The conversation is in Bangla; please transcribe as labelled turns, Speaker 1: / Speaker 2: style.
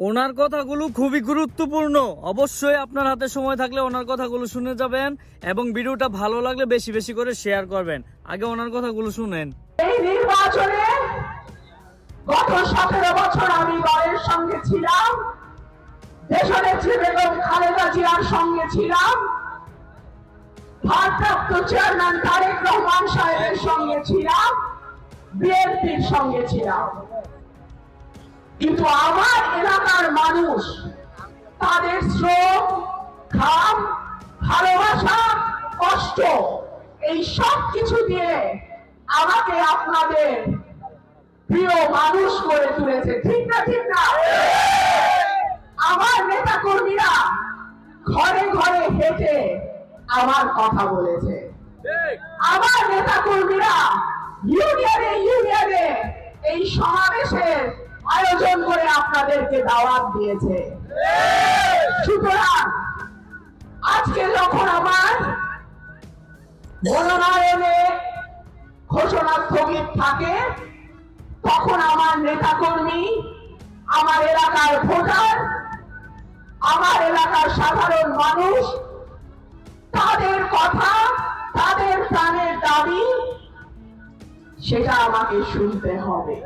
Speaker 1: ওনার কথাগুলো খুবই গুরুত্বপূর্ণ। অবশ্যই আপনার হাতে সময় থাকলে ওনার কথাগুলো শুনে যাবেন এবং ভিডিওটা ভালো লাগলে বেশি বেশি করে শেয়ার করবেন। আগে ওনার কথাগুলো শুনেন।
Speaker 2: এই নির্বাচনে গত সতেরো বছর আমি দলের সঙ্গে ছিলাম। দেশনেত্রী বেগম খালেদা জিয়ার সঙ্গে ছিলাম। ভারপ্রাপ্ত চেয়ারম্যান তারেক রহমান সাহেবের সঙ্গে ছিলাম। বিএনপির সঙ্গে ছিলাম। কিন্তু আমার এলাকার মানুষ তাদের শ্রম ঘাম ভালোবাসা কষ্ট এই সব কিছু দিয়ে আমাকে আপনাদের প্রিয় মানুষ করে তুলেছে। ঠিক না ঠিক না? আমার নেতা কর্মীরা ঘরে ঘরে হেঁটে আমার কথা বলেছে। আমার নেতা কর্মীরা ইউনিয়নে ইউনিয়নে আয়োজন করে আপনাদেরকে দাওয়াত দিয়েছে। সুতরাং, আজকে যখন আমার মনোনয়নে ঘোষণা স্থগিত থাকে, তখন আমার নেতাকর্মী, আমার এলাকার ভোটার, আমার এলাকার সাধারণ মানুষ, তাদের কথা, তাদের প্রাণের দাবি, সেটা আমাকে শুনতে হবে।